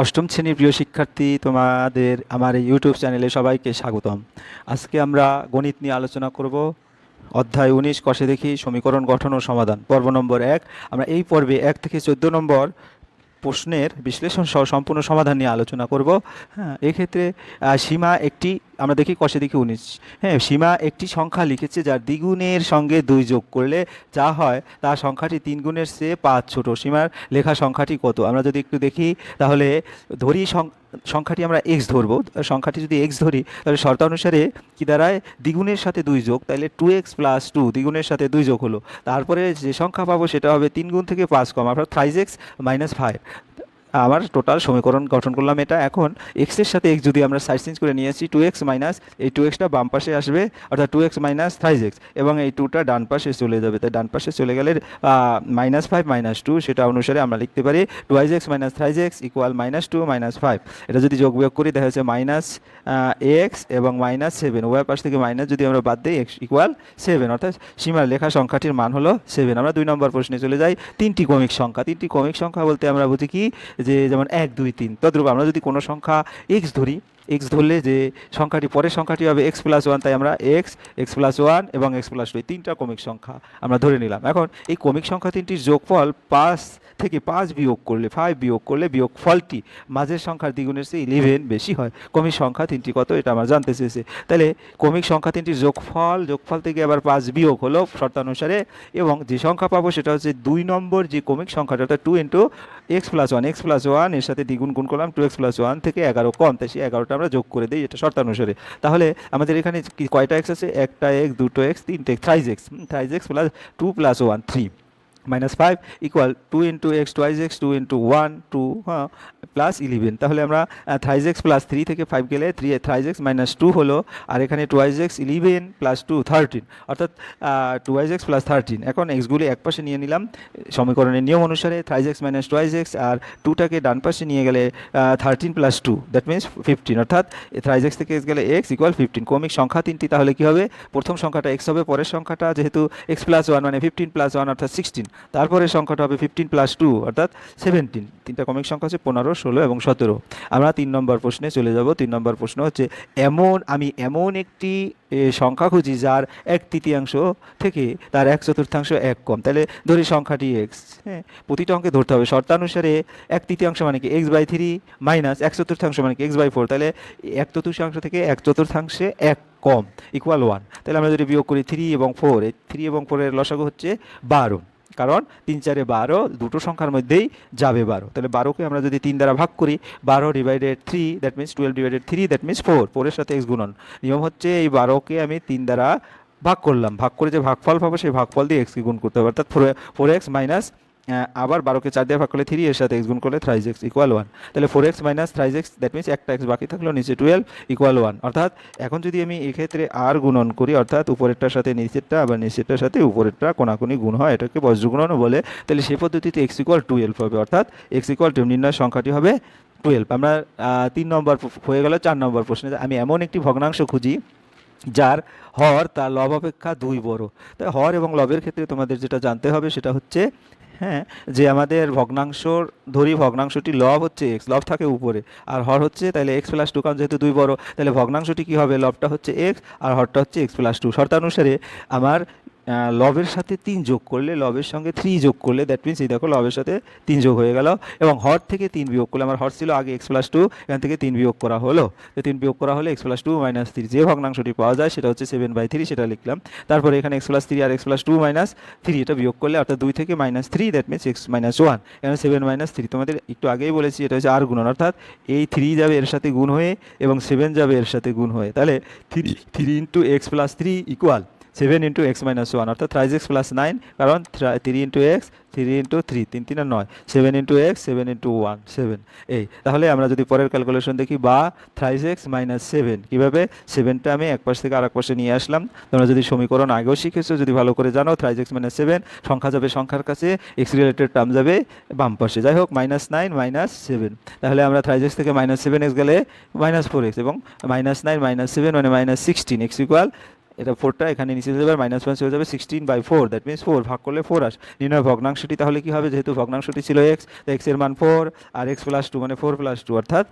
অষ্টম শ্রেণির প্রিয় শিক্ষার্থী, তোমাদের আমার এই ইউটিউব চ্যানেলে সবাইকে স্বাগতম। আজকে আমরা গণিত নিয়ে আলোচনা করব। অধ্যায় উনিশ, কষে দেখি, সমীকরণ গঠন ও সমাধান, পর্ব নম্বর এক। আমরা এই পর্বে এক থেকে চোদ্দ নম্বর প্রশ্নের বিশ্লেষণ সহ সম্পূর্ণ সমাধান নিয়ে আলোচনা করব। হ্যাঁ এক্ষেত্রে সীমা একটি আমরা দেখি কষে দেখি উনিশ। হ্যাঁ সীমা একটি সংখ্যা লিখেছে যার দ্বিগুণের সঙ্গে দুই যোগ করলে যা হয়, তার সংখ্যাটি তিন গুণের চেয়ে পাঁচ ছোট। সীমার লেখা সংখ্যাটি কত? আমরা যদি একটু দেখি, তাহলে ধরি সংখ্যাটি আমরা এক্স ধরবো। সংখ্যাটি যদি এক্স ধরি, তাহলে শর্ত অনুসারে কি দাঁড়ায়? দ্বিগুণের সাথে দুই যোগ তাহলে টু এক্স প্লাস টু দ্বিগুণের সাথে দুই যোগ হলো। তারপরে যে সংখ্যা পাবো সেটা হবে তিন গুণ থেকে পাঁচ কম, অর্থাৎ থ্রাইজ এক্স মাইনাস ফাইভ আমার টোটাল সমীকরণ গঠন করলাম এটা। এখন এক্সের সাথে এক্স যদি আমরা সাইড চেঞ্জ করে নিয়ে আসি টু এক্স মাইনাস এই টু এক্সটা বাম পাশে আসবে, অর্থাৎ two x minus thrice x এবং এই টুটা ডান পাশে চলে যাবে। তাই ডান পাশে চলে গেলে মাইনাস ফাইভ মাইনাস টু সেটা অনুসারে আমরা লিখতে পারি twice x minus thrice x equal minus two minus five এটা যদি যোগ বিয়োগ করি, দেখা যাচ্ছে মাইনাস এক্স এবং মাইনাস সেভেন উভয় পাশ থেকে মাইনাস যদি আমরা বাদ দিই এক্স ইকুয়াল সেভেন অর্থাৎ সীমার লেখা সংখ্যাটির মান হলো সেভেন আমরা দুই নম্বর প্রশ্নে চলে যাই। তিনটি কমিক সংখ্যা। তিনটি কমিক সংখ্যা বলতে আমরা বুঝি কি? যে যেমন এক দুই তিন তদ্রূপ আমরা যদি কোনো সংখ্যা এক্স ধরি এক্স ধরলে যে সংখ্যাটি, পরের সংখ্যাটি হবে এক্স প্লাস ওয়ান তাই আমরা এক্স এক্স প্লাস ওয়ান এবং এক্স প্লাস টু এই তিনটা কমিক সংখ্যা আমরা ধরে নিলাম। এখন এই কমিক সংখ্যা তিনটির যোগফল পাঁচ থেকে পাঁচ বিয়োগ করলে ফাইভ বিয়োগ করলে বিয়োগ ফলটি মাঝের সংখ্যার দ্বিগুণের চেয়ে ইলেভেন বেশি হয়। কমিক সংখ্যা তিনটি কত, এটা আমার জানতে চেয়েছে। তাহলে কমিক সংখ্যা তিনটির যোগফল যোগফল থেকে আবার পাঁচ বিয়োগ হলো শর্তানুসারে এবং যে সংখ্যা পাবো সেটা হচ্ছে দুই নম্বর যে কমিক সংখ্যাটা, অর্থাৎ two into x plus one x plus ওয়ানের সাথে দ্বিগুণ গুণ করলাম টু এক্স প্লাস ওয়ান থেকে এগারো কম, তাই সেই এগারোটা আমরা যোগ করে দিই এটা শর্তানুসারে। তাহলে আমাদের এখানে কয়টা এক্স আছে? একটা এক্স দুটো এক্স তিনটে thrice x thrice x plus two plus one three minus five equal two into x twice x two into one two হ্যাঁ প্লাস ইলেভেন তাহলে আমরা থ্রাইজ এক্স প্লাস থ্রি থেকে ফাইভ গেলে three thrice x minus two হলো, আর এখানে twice x eleven plus two thirteen অর্থাৎ twice x plus thirteen এখন এক্সগুলি এক পাশে নিয়ে নিলাম, সমীকরণের নিয়ম অনুসারে thrice x minus twice x আর টুটাকে ডান পাশে নিয়ে গেলে thirteen plus two that means fifteen অর্থাৎ থ্রাইজ এক্স থেকে এক্স গেলে এক্স ইকুয়াল ফিফটিন কমিক সংখ্যা তিনটি, তাহলে কি হবে? প্রথম সংখ্যাটা এক্স হবে, পরের সংখ্যাটা যেহেতু এক্স প্লাস ওয়ান মানে ফিফটিন প্লাস ওয়ান অর্থাৎ সিক্সটিন তারপরে সংখ্যাটা হবে ফিফটিন প্লাস টু অর্থাৎ সেভেন্টিন তিনটা কমিক সংখ্যা হচ্ছে পনেরো, ষোলো এবং সতেরো। আমরা তিন নম্বর প্রশ্নে চলে যাব। তিন নম্বর প্রশ্ন হচ্ছে, এমন, আমি এমন একটি সংখ্যা খুঁজি যার এক তৃতীয়াংশ থেকে তার এক চতুর্থাংশ এক কম। তাহলে ধরি সংখ্যাটি এক্স হ্যাঁ? প্রতিটা অঙ্কে ধরতে হবে। শর্তানুসারে এক তৃতীয়াংশ মানে কি? এক্স বাই থ্রি মাইনাস এক চতুর্থাংশ মানে কি? এক্স বাই ফোর তাহলে এক চতুর্থাংশ থেকে এক চতুর্থাংশে এক কম ইকুয়াল ওয়ান তাহলে আমরা যদি বিয়োগ করি থ্রি এবং ফোর থ্রি এবং ফোরের লসাগু হচ্ছে বারো। কারণ তিন চারে বারো, দুটো সংখ্যার মধ্যেই যাবে বারো। তাহলে বারোকে আমরা যদি তিন দ্বারা ভাগ করি, বারো divided three that means twelve divided three that means four ফোরের সাথে এক্স গুণন। নিয়ম হচ্ছে এই বারোকে আমি তিন দ্বারা ভাগ করলাম। ভাগ করে যে ভাগফল পাবো, সেই ভাগফল দিয়ে এক্সকে গুণ করতে হবে। অর্থাৎ ফোর ফোর এক্স মাইনাস আবার বারোকে চার দিয়ে ভাগ করলে থ্রি এর সাথে এক্স গুণ করলে থ্রাইজ এক্স ইকুয়াল ওয়ান তাহলে four x minus thrice x that means একটা এক্স বাকি থাকল নিচে টুয়েলভ ইকুয়াল ওয়ান অর্থাৎ এখন যদি আমি এক্ষেত্রে আর গুণন করি, অর্থাৎ উপরেরটার সাথে নিচেরটা, আবার নিচেরটার সাথে উপরেরটা কোনাকুনি গুণ হয়, এটাকে বজ্রগুণনও বলে, তাহলে সেই পদ্ধতিতে এক্স ইকুয়াল টুয়েলভ হবে। অর্থাৎ এক্স ইকুয়াল টু নির্ণয় সংখ্যাটি হবে টুয়েলভ আমরা তিন নম্বর হয়ে গেল চার নম্বর প্রশ্নে। আমি এমন একটি ভগ্নাংশ খুঁজি, যার হর তার লব অপেক্ষা দুই বড়। তাই হর এবং লবের ক্ষেত্রে তোমাদের যেটা জানতে হবে, সেটা হচ্ছে হ্যাঁ যে আমাদের ভগ্নাংশর, ধরি ভগ্নাংশটি লব হচ্ছে এক্স লব থাকে উপরে, আর হর হচ্ছে তাহলে এক্স প্লাস টু কারণ যেহেতু দুই বড় তাহলে ভগ্নাংশটি কী হবে? লবটা হচ্ছে এক্স আর হরটা হচ্ছে এক্স প্লাস টু শর্তানুসারে আমার লবের সাথে তিন যোগ করলে লবের সঙ্গে থ্রি যোগ করলে দ্যাট মিনস এই দেখো লবের সাথে তিন যোগ হয়ে গেল এবং হর থেকে তিন বিয়োগ করলে, আমার হর ছিল আগে এক্স প্লাস টু এখান থেকে তিন বিয়োগ করা হলো। তো তিন বিয়োগ করা হলে x plus two minus three যে ভগ্নাংশটি পাওয়া যায়, সেটা হচ্ছে সেভেন বাই থ্রি সেটা লিখলাম। তারপরে এখানে এক্স প্লাস থ্রি আর x plus two minus three এটা বিয়োগ করলে, অর্থাৎ দুই থেকে minus three that means x minus one এখানে সেভেন মাইনাস থ্রি তোমাদের একটু আগেই বলেছি, এটা হচ্ছে আর গুণন, অর্থাৎ এই থ্রি যাবে এর সাথে গুণ হয়ে এবং সেভেন যাবে এর সাথে গুণ হয়ে। তাহলে three three into x plus three equal seven into x minus one অর্থাৎ থ্রাইজ এক্স প্লাস নাইন কারণ three into x three into three তিন তিন আর নয়। Seven into x seven into one seven এই, তাহলে আমরা যদি পরের ক্যালকুলেশন দেখি, বা থ্রাইজ এক্স মাইনাস সেভেন কীভাবে? সেভেনটা আমি এক পাশ থেকে আরেক পাশে নিয়ে আসলাম। তোমরা যদি সমীকরণ আগেও শিখেছো, যদি ভালো করে জানো থ্রাইজ এক্স মাইনাস সেভেন সংখ্যা যাবে সংখ্যার কাছে এক্স রিলেটেড টার্ম যাবে বাম পাশে। যাই হোক মাইনাস নাইন মাইনাস সেভেন তাহলে আমরা থ্রাইজ এক্স থেকে মাইনাস সেভেন এক্স গেলে মাইনাস ফোর এক্স এবং মাইনাস নাইন মাইনাস সেভেন মানে মাইনাস সিক্সটিন এক্স ইকুয়াল এটা ফোরটা এখানে নিচে যাবে মাইনাস ওয়ান হয়ে যাবে sixteen by four that means four ভাগ করলে ফোর আস। নির্ণয় ভগ্নাংশটি তাহলে কী হবে? যেহেতু ভগ্নাংশটি ছিল এক্স এক্সের মান ফোর আর এক্স প্লাস টু মানে ফোর প্লাস টু অর্থাৎ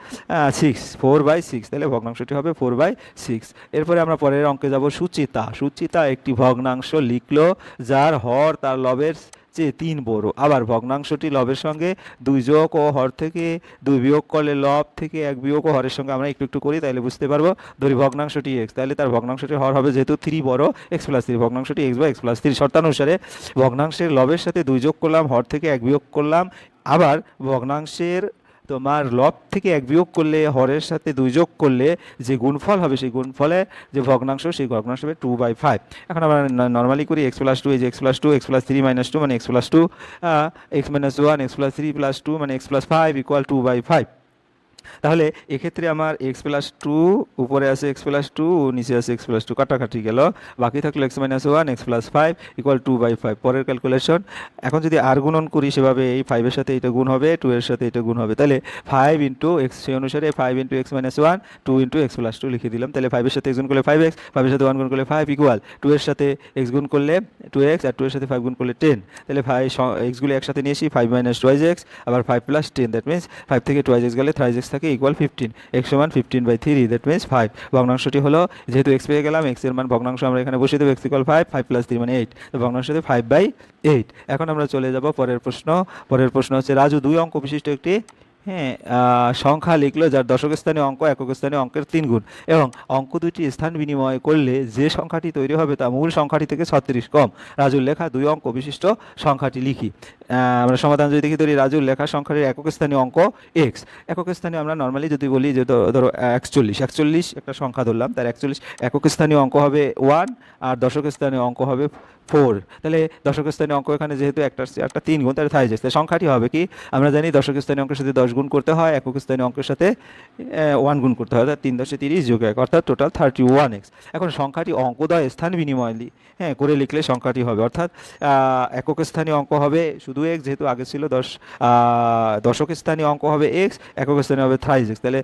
সিক্স ফোর বাই সিক্স তাহলে ভগ্নাংশটি হবে ফোর বাই সিক্স এরপরে আমরা পরের অঙ্কে যাব সুচিতা। সুচিতা একটি ভগ্নাংশ লিখলো, যার হর তার লবের চেয়ে তিন বড়। আবার ভগ্নাংশটি লবের সঙ্গে দুই যোগ ও হর থেকে দুই বিয়োগ করলে লব থেকে এক বিয়োগ ও হরের সঙ্গে আমরা একটু একটু করি তাহলে বুঝতে পারব। ধরি ভগ্নাংশটি এক্স তাহলে তার ভগ্নাংশটি হর হবে যেহেতু থ্রি বড় এক্স প্লাস থ্রি ভগ্নাংশটি এক্স বা এক্স প্লাস থ্রি শর্তানুসারে ভগ্নাংশের লবের সাথে দুই যোগ করলাম, হর থেকে এক বিয়োগ করলাম। আবার ভগ্নাংশের তোমার লব থেকে এক বিয়োগ করলে, হরের সাথে দুই যোগ করলে যে গুণফল হবে, সেই গুণফলে যে ভগ্নাংশ, সেই ভগ্নাংশ হবে টু বাই ফাইভ এখন আমরা নর্মালি করি এক্স প্লাস টু এই যে x plus two x plus three minus two মানে x plus two x minus one x plus three plus two মানে x plus five equal two by five তাহলে এক্ষেত্রে আমার এক্স প্লাস টু উপরে আছে x plus two নিচে আছে x plus two কাটাকাটি গেল। বাকি থাকল x minus one x plus five equal two by five পরের ক্যালকুলেশন এখন যদি আর গুণন করি সেভাবে এই ফাইভের সাথে এটা গুণ হবে টু এর সাথে এটা গুণ হবে। তাহলে ফাইভ ইন্টু এক্স সেই অনুসারে five into x minus one two into x plus two লিখে দিলাম। তাহলে ফাইভের সাথে এক্স গুণ করলে ফাইভ এক্স ফাইভের সাথে ওয়ান গুণ করলে ফাইভ ইকুয়াল টু এর সাথে এক্স গুণ করলে টু এক্স আর টু এর সাথে ফাইভ গুণ করলে টেন তাহলে ফাইভ এক্সগুলো একসাথে নিয়ে আসি ফাইভ মাইনাস টুয়াইজ এক্স আবার five plus ten that means five থেকে টুয়াইজ এক্স গেলে থ্রাইজ এক্স থাকে ইকুয়াল ফিফটিন এক্স সমান fifteen by three that means five ভগ্নাংশটি হলো, যেহেতু এক্স পেয়ে গেলাম এক্সের মান ভগ্নাংশ আমরা এখানে বসিয়ে দেবো x equal five five plus three মানে এইট তো ভগ্নাংশতে ফাইভ বাই এইট এখন আমরা চলে যাব পরের প্রশ্ন। পরের প্রশ্ন হচ্ছে, রাজু দুই অঙ্ক বিশিষ্ট একটি হ্যাঁ সংখ্যা লিখলো যার দশক স্থানীয় অঙ্ক একক স্থানীয় অঙ্কের তিন গুণ। এবং অঙ্ক দুটি স্থান বিনিময় করলে যে সংখ্যাটি তৈরি হবে তা মূল সংখ্যাটি থেকে ছত্রিশ কম। রাজুর লেখা দুই অঙ্ক বিশিষ্ট সংখ্যাটি লিখি। আমরা সমাধান যদি দেখি, ধরি রাজুর লেখা সংখ্যাটির একক স্থানীয় অঙ্ক এক্স একক স্থানীয় আমরা নর্মালি যদি বলি যে ধরো- একচল্লিশ। একচল্লিশ একটা সংখ্যা ধরলাম তার একচল্লিশ একক স্থানীয় অঙ্ক হবে ওয়ান আর দশক স্থানীয় অঙ্ক হবে ফোর তাহলে দশক স্থানীয় অঙ্ক এখানে যেহেতু একটা একটা তিন গুণ, তাহলে থাই যাচ্ছে। সংখ্যাটি হবে কি? আমরা জানি দশক স্থানীয় অঙ্কের সাথে দশ গুণ করতে হয়, একক স্থানীয় অঙ্কের সাথে ওয়ান গুণ করতে হয়। অর্থাৎ তিন দশে তিরিশ যোগ এক, অর্থাৎ টোটাল থার্টি ওয়ান এক্স এখন সংখ্যাটি অঙ্ক অঙ্কদয় স্থান বিনিময় হ্যাঁ করে লিখলে সংখ্যাটি হবে। অর্থাৎ একক স্থানীয় অঙ্ক হবে শুধু এক্স যেহেতু আগে ছিল, দশ দশক স্থানীয় অঙ্ক হবে এক্স একক স্থানীয় হবে থ্রাইজ এক্স তাহলে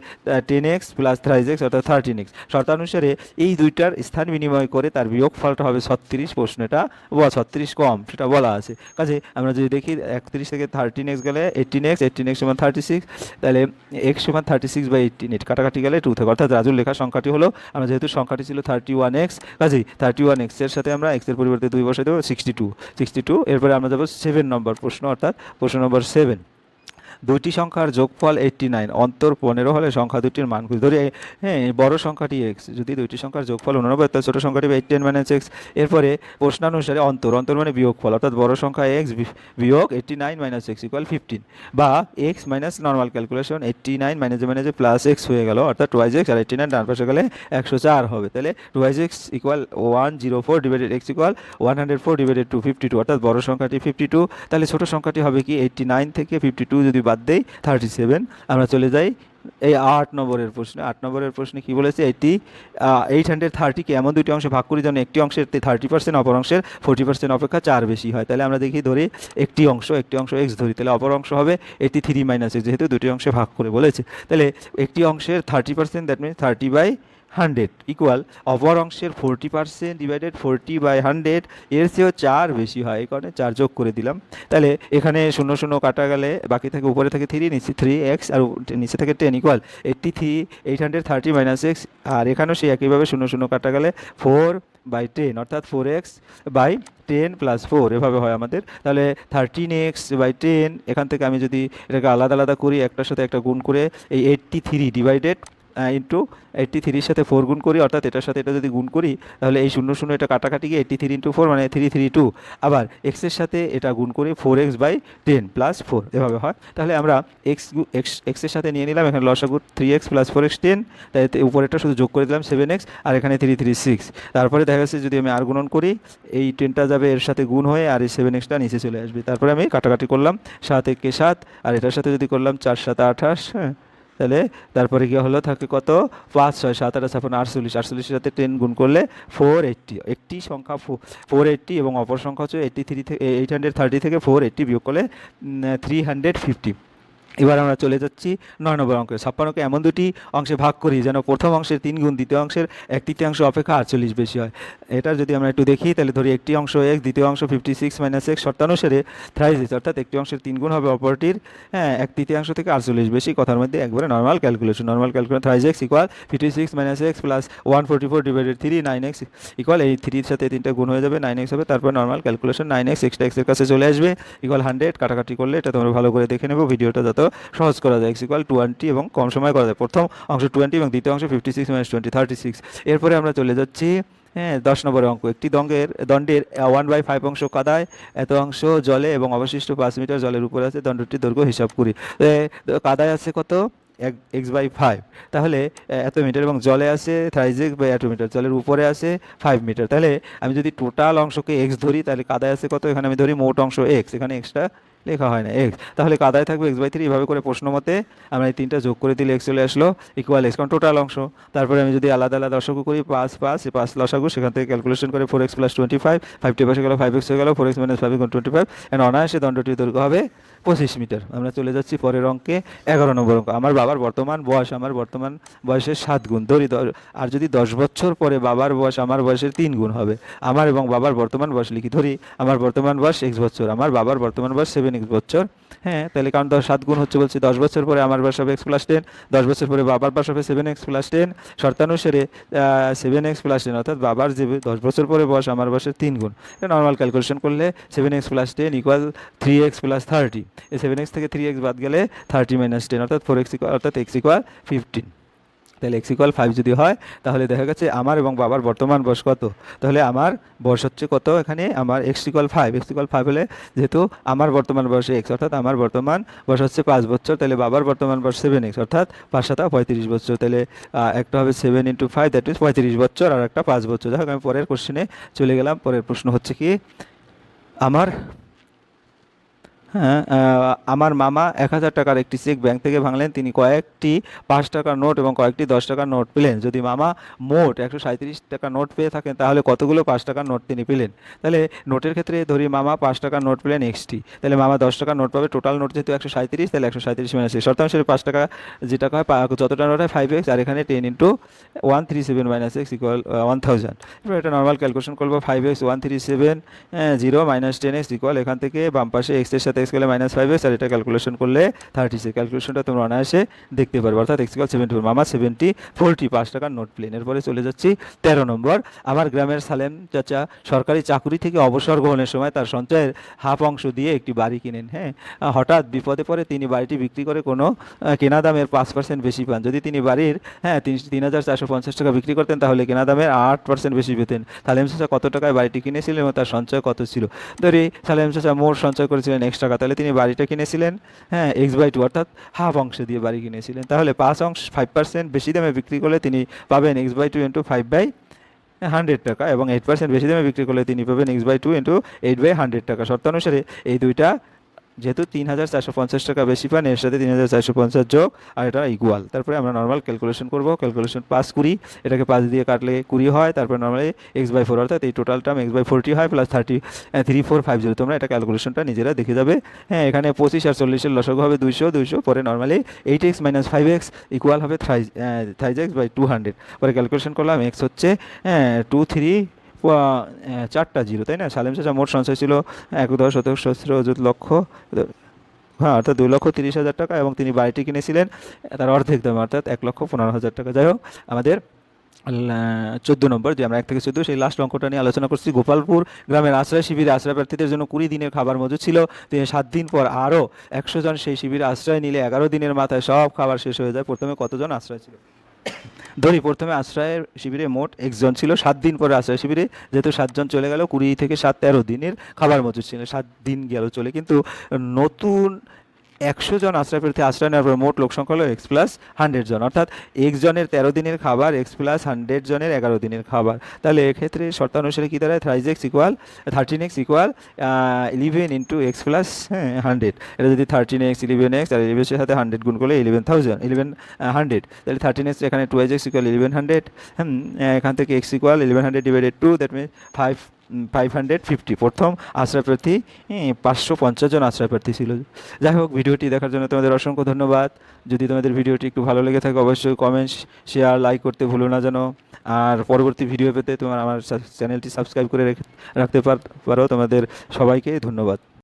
ten x plus thrice x অর্থাৎ থার্টিন এক্স শর্তানুসারে এই দুইটার স্থান বিনিময় করে তার বিয়োগ ফলটা হবে ছত্রিশ প্রশ্নটা বা, ছত্রিশ কম, সেটা বলা আছে। কাজে আমরা যদি দেখি, একত্রিশ থেকে থার্টিন এক্স গেলে এইটিন এক্স এইটিন এক্স সমান থার্টি সিক্স তাহলে এক্স সমান থার্টি সিক্স বা এইটিন এইট কাটাকাটি গেলে টু থেকে, অর্থাৎ রাজুর লেখা সংখ্যাটি হলো, আমরা যেহেতু সংখ্যাটি ছিল থার্টি ওয়ান এক্স কাজেই থার্টি ওয়ান এক্সের সাথে আমরা এক্সের পরিবর্তে দুই বসে দেবো সিক্সটি টু সিক্সটি টু এরপরে আমরা যাব সেভেন নম্বর প্রশ্ন অর্থাৎ প্রশ্ন নম্বর সেভেন দুইটি সংখ্যার যোগফল এইট্টি নাইন অন্তর পনেরো হলে সংখ্যা দুটির মান খুঁজে ধরি হ্যাঁ বড় সংখ্যাটি এক্স যদি দুইটি সংখ্যার যোগফল উননব্বই, তাহলে ছোটো সংখ্যাটি এইট টেন মাইনাস এক্স এরপরে প্রশ্নানুসারে অন্তর অন্তর মানে বিয়োগফল, অর্থাৎ বড় সংখ্যা এক্স বিয়োগ eighty nine minus x equal fifteen বা x minus normal calculation eighty nine মাইনাসে মাইনাসে প্লাস এক্স হয়ে গেল, অর্থাৎ টুয়াইজ এক্স আর এইট্টি নাইন ডান পাশে গেলে একশো চার হবে, তাহলে twice x equal one zero four divided x equal one hundred four divided two fifty two অর্থাৎ বড় সংখ্যাটি ফিফটি টু তাহলে ছোটো সংখ্যাটি হবে কি এইট্টি নাইন থেকে ফিফটি টু যদি বাদ দেই থার্টি সেভেন আমরা চলে যাই এই আট নম্বরের প্রশ্নে। আট নম্বরের প্রশ্নে কি বলেছে? এইটি এইট হান্ড্রেড থার্টিকে এমন দুটি অংশে ভাগ করি যেন একটি অংশের থার্টি পার্সেন্ট অপর অংশের ফোর্টি পার্সেন্ট অপেক্ষা চার বেশি হয়। তাহলে আমরা দেখি ধরি একটি অংশ একটি অংশ এক্স ধরি। তাহলে অপর অংশ হবে এইটি থ্রি মাইনাস এক্স যেহেতু দুটি অংশে ভাগ করে বলেছে। তাহলে একটি অংশের thirty percent that means thirty by hundred equal অপর অংশের forty percent divided forty by hundred এর চেয়েও চার বেশি হয়, এই কারণে চার যোগ করে দিলাম। তাহলে এখানে শূন্য শূন্য কাটা গেলে বাকি থাকে উপরে থাকে থ্রি নিচে থ্রি এক্স আর নিচে থাকে ten equal eighty three eight hundred thirty minus x আর এখানেও সেই একইভাবে শূন্য শূন্য কাটা গেলে ফোর বাই টেন অর্থাৎ four x by ten plus four এভাবে হয় আমাদের। তাহলে থার্টিন এক্স বাই টেন এখান থেকে আমি যদি এটাকে আলাদা আলাদা করি, একটার সাথে একটা গুণ করে এই eighty three divided into eighty থ্রির সাথে ফোর গুণ করি, অর্থাৎ এটার সাথে এটা যদি গুণ করি, তাহলে এই শূন্য শূন্য এটা কাটাকাটি গিয়ে এইট্টি থ্রি ইন্টু ফোর মানে থ্রি থ্রি টু আবার এক্সের সাথে এটা গুণ করি four x by ten plus four এভাবে হয়। তাহলে আমরা এক্স এক্স এক্সের সাথে নিয়ে নিলাম, এখানে লসাগু three x plus four x ten তাই এতে উপরেরটা শুধু যোগ করে দিলাম সেভেন এক্স আর এখানে থ্রি থ্রি সিক্স তারপরে দেখা যাচ্ছে যদি আমি আর গুণন করি, এই টেনটা যাবে এর সাথে গুণ হয়ে আর এই সেভেন এক্সটা নিচে চলে আসবে। তারপরে আমি কাটাকাটি করলাম সাত একে সাত, আর এটার সাথে যদি করলাম চার সাত আঠাশ হ্যাঁ। তাহলে তারপরে কি হলো? থাকে কত? পাঁচ, ছয়, সাত, আট ছাপ্পান্ন আটচল্লিশ। আটচল্লিশের সাথে টেন গুণ করলে ফোর এইটটি একটি সংখ্যা ফোর এইটটি এবং অপর সংখ্যা হচ্ছে এইট্টি থ্রি থেকে এইট হান্ড্রেড থার্টি থেকে ফোর এইট্টি বিয়োগ করলে থ্রি হান্ড্রেড ফিফটি এবার আমরা চলে যাচ্ছি নয় নম্বর অঙ্কে। ছাপ্পান্নকে এমন দুটি অংশে ভাগ করি যেন প্রথম অংশের তিন গুণ, দ্বিতীয় অংশের এক তৃতীয়াংশ অপেক্ষা আটচল্লিশ বেশি হয়। এটা যদি আমরা একটু দেখি, তাহলে ধরি একটি অংশ এক্স দ্বিতীয় অংশ ফিফটি সিক্স মাইনাস এক্স শর্তানুসারে থ্রাইজিস অর্থাৎ একটি অংশের তিন গুণ হবে অপরটির হ্যাঁ এক তৃতীয়াংশ থেকে আটচল্লিশ বেশি। কথার মধ্যে একবারে normal calculation normal calculation thrice x equal fifty six minus x plus one forty four divided three nine x equal এই থ্রির সাথে তিনটা গুণ হয়ে যাবে নাইন এক্স হবে, তারপর নর্মাল ক্যালকুলেশন নাইন এক্স এক্সটা এক্সের কাছে চলে আসবে ইকুয়াল হান্ড্রেড কাটাকাটি করলে এটা তোমরা ভালো করে দেখে নেব, ভিডিওটা যত সহজ করা যায় এক্স ইকুয়াল টোয়েন্টি এবং কম সময় করা যায়। প্রথম অংশ টোয়েন্টি এবং দ্বিতীয় অংশ fifty six minus twenty thirty six এরপরে আমরা চলে যাচ্ছি হ্যাঁ দশ নম্বরের অঙ্ক। একটি দঙ্গের, দণ্ডের ওয়ান বাই ফাইভ অংশ কাদায়, এত অংশ জলে এবং অবশিষ্ট পাঁচ মিটার জলের উপরে আছে দণ্ডটির দৈর্ঘ্য হিসাব করি। কাদায় আছে কত? এক্স বাই ফাইভ তাহলে এত মিটার এবং জলে আছে থাইজ এক্স বাই এত মিটার জলের উপরে আছে ফাইভ মিটার তাহলে, আমি যদি টোটাল অংশকে এক্স ধরি, তাহলে কাদায় আছে কত? এখানে আমি ধরি মোট অংশ এক্স এখানে এক্সটা লেখা হয় না এক্স তাহলে কাদায় থাকবে এক্স বাই থ্রি এভাবে করে প্রশ্ন মতে, আমরা এই তিনটা যোগ করে দিলে এক্স চলে আসলো ইকুয়াল এক্স কারণ টোটাল অংশ। তারপরে আমি যদি আলাদা আলাদা লসাগু করি পাঁচ পাঁচ পাঁচ লসাগু, সেখান থেকে ক্যালকুলেশন করে four x plus twenty five ফাইভটি পাশে গেল ফাইভ এক্স হয়ে গেল four x minus five twenty five and অনায়াসে দণ্ডটির দৈর্ঘ্য হবে পঁচিশ মিটার। আমরা চলে যাচ্ছি পরের অঙ্কে এগারো নম্বর অঙ্ক। আমার বাবার বর্তমান বয়স, আমার বর্তমান বয়সের সাত গুণ। ধরি আর যদি দশ বছর পরে বাবার বয়স, আমার বয়সের তিন গুণ হবে। আমার এবং বাবার বর্তমান বয়স লিখি ধরি, আমার বর্তমান বয়স এক্স বছর, আমার বাবার বর্তমান বয়স সেভেন এক্স বছর। হ্যাঁ তাহলে কারণ দশ সাত গুণ হচ্ছে বলছি, দশ বছর পরে আমার বয়স হবে এক্স প্লাস টেন দশ বছর পরে বাবার বয়স হবে সেভেন এক্স প্লাস টেন শর্তানুসারে সেভেন এক্স প্লাস টেন অর্থাৎ বাবার যে দশ বছর পরে বয়স, আমার বয়সের তিন গুণ। নর্মাল ক্যালকুলেশন করলে seven x plus ten equal three x plus thirty এই সেভেন এক্স থেকে থ্রি এক্স বাদ গেলে থার্টি মাইনাস টেন অর্থাৎ ফোর এক্স ইকুয়াল অর্থাৎ এক্স ইকুয়াল ফিফটিন তাহলে এক্স ইকুয়াল ফাইভ যদি হয়, তাহলে দেখা গেছে আমার এবং বাবার বর্তমান বয়স কত? তাহলে আমার বয়স হচ্ছে কত এখানে? আমার x equal five x equal five হলে যেহেতু আমার বর্তমান বয়সে এক্স অর্থাৎ আমার বর্তমান বয়স হচ্ছে পাঁচ বছর, তাহলে বাবার বর্তমান বয়স সেভেন এক্স অর্থাৎ পাঁচ সাতা পঁয়ত্রিশ বছর। তাহলে একটা হবে seven into five that means পঁয়ত্রিশ বছর, আর একটা পাঁচ বছর। যাই আমি পরের কোশ্চেনে চলে গেলাম। পরের প্রশ্ন হচ্ছে কি, আমার হ্যাঁ আমার মামা এক হাজার টাকার একটি চেক ব্যাংক থেকে ভাঙলেন। তিনি কয়েকটি পাঁচ টাকার নোট এবং কয়েকটি দশ টাকার নোট পেলেন। যদি মামা মোট একশো সাঁত্রিশ টাকার নোট পেয়ে থাকেন, তাহলে কতগুলো পাঁচ টাকার নোট তিনি পেলেন? তাহলে নোটের ক্ষেত্রে ধরি মামা পাঁচ টাকার নোট পেলেন এক্সটি। তাহলে মামা দশ টাকার নোট পাবে, টোটাল নোট যেহেতু একশো সাঁত্রিশ তাহলে একশো সাঁত্রিশ মাইনাস শর্তাংশের পাঁচ টাকা যে টাকা হয় যতটা নোট হয় ফাইভ এক্স আর এখানে ten into one three seven minus x equal one thousand এবার এটা নর্মাল ক্যালকুলেশন করব five x one three seven zero minus ten x equal এখান থেকে বাম পাশে এক্সের সাথে এক্স গেলে মাইনাস ফাইভ এক্স আর এটা ক্যালকুলেশন করলে থার্টি সিক্স ক্যালকুলেশনটা তোমরা অনায়াসে দেখতে পারবে। অর্থাৎ এক্স ইকুয়াল সেভেন্টি ফোর মামা সেভেন্টি ফোরটি পাঁচ টাকার নোট প্লেন এরপরে চলে যাচ্ছি তেরো নম্বর। আমার গ্রামের সালেম চাচা সরকারি চাকুরি থেকে অবসর গ্রহণের সময় তার সঞ্চয়ের হাফ অংশ দিয়ে একটি বাড়ি কিনেন হ্যাঁ? হঠাৎ বিপদে পড়ে তিনি বাড়িটি বিক্রি করে কোনো কেনা দামের পাঁচ পার্সেন্ট বেশি পান। যদি তিনি বাড়ির হ্যাঁ তিন হাজার চারশো পঞ্চাশ টাকা বিক্রি করতেন তাহলে কেনা দামের আট পার্সেন্ট বেশি পেতেন। সালেম চাচা কত টাকায় বাড়িটি কিনেছিলেন এবং তার সঞ্চয় কত ছিল? ধরি সালেম চাচা মোট সঞ্চয় করেছিলেন এক্স টাকা তাহলে তিনি বাড়িটা কিনেছিলেন হ্যাঁ এক্স বাই টু অর্থাৎ হাফ অংশ দিয়ে বাড়ি কিনেছিলেন। তাহলে পাঁচ অংশ ফাইভ পার্সেন্ট বেশি দামে বিক্রি করলে তিনি পাবেন x by two into five by hundred টাকা এবং এইট পার্সেন্ট বেশি দামে বিক্রি করলে তিনি পাবেন x by two into eight by hundred টাকা। শর্তানুসারে এই দুইটা যেহেতু তিন হাজার চারশো পঞ্চাশ টাকা বেশি পান, এর সাথে তিন হাজার চারশো পঞ্চাশ যোগ, আর এটা ইকুয়াল তারপরে আমরা নর্মাল ক্যালকুলেশন করব ক্যালকুলেশন পাস কুড়ি এটাকে পাঁচ দিয়ে কাটলে কুড়ি হয়, তারপরে নর্মালি এক্স বাই ফোর অর্থাৎ এই total term x by forty হয় plus thirty three four five zero তোমরা এটা ক্যালকুলেশনটা নিজেরা দেখে যাবে। হ্যাঁ এখানে পঁচিশ আর চল্লিশের লসক হবে দুইশো দুইশো, পরে normally eight x minus five x equal হবে thrice thrice x by two hundred পরে ক্যালকুলেশন করলাম এক্স হচ্ছে হ্যাঁ টু থ্রি চারটা জিরো, তাই না? সালেম চাচা মোট সঞ্চয় ছিল এক দশ শতক সহস্র লক্ষ। হ্যাঁ অর্থাৎ দুই লক্ষ তিরিশ হাজার টাকা এবং তিনি বাড়িটি কিনেছিলেন, তার অর্ধেক দামে, অর্থাৎ এক লক্ষ পনেরো হাজার টাকা। যাই হোক, আমাদের চোদ্দ নম্বর, যে আমরা এক থেকে চোদ্দ, সেই লাস্ট অঙ্কটা নিয়ে আলোচনা করছি। গোপালপুর গ্রামের আশ্রয় শিবিরে আশ্রয় প্রার্থীদের জন্য কুড়ি দিনের খাবার মজুদ ছিল। তিনি সাত দিন পর আরও একশো জন সেই শিবিরে আশ্রয় নিলে এগারো দিনের মাথায় সব খাবার শেষ হয়ে যায়। প্রথমে কতজন আশ্রয় ছিল? ধরি, প্রথমে আশ্রয়ের শিবিরে মোট একজন ছিল, সাত দিন পরে আশ্রয় শিবিরে যেহেতু সাতজন চলে গেল, কুড়ি থেকে সাত, তেরো দিনের খাবার মজুর ছিল, সাত দিন গেল চলে। কিন্তু নতুন একশো জন আশ্রয় প্রার্থী আশ্রয় নেওয়ার পর মোট লোক সংখ্যা হলো এক্স প্লাস হান্ড্রেড জন। অর্থাৎ এক্স জনের তেরো দিনের খাবার এক্স প্লাস হান্ড্রেড জনের এগারো দিনের খাবার। তাহলে এক্ষেত্রে শর্তানুসারে কী দাঁড়ায়? Thrice x equal thirteen x equal eleven into x plus হ্যাঁ হান্ড্রেড এটা যদি থার্টিন এক্স ইলেভেন এক্স আর ইলেভেনের সাথে হান্ড্রেড গুণ করলে ইলেভেন থাউজেন্ড ইলেভেন হান্ড্রেড তাহলে থার্টিন এক্স এখানে two x equal eleven hundred এখান থেকে x equal eleven hundred divided two that means five five hundred fifty প্রথম আশ্রয় প্রার্থী পাঁচশো পঞ্চাশ জন আশ্রয় প্রার্থী ছিল। যাই হোক, ভিডিওটি দেখার জন্য তোমাদের অসংখ্য ধন্যবাদ। যদি তোমাদের ভিডিওটি একটু ভালো লেগে থাকে, অবশ্যই কমেন্টস শেয়ার লাইক করতে ভুলো না যেন। আর পরবর্তী ভিডিও পেতে তোমার আমার চ্যানেলটি সাবস্ক্রাইব করে রেখে- রাখতে পারো। তোমাদের সবাইকে ধন্যবাদ।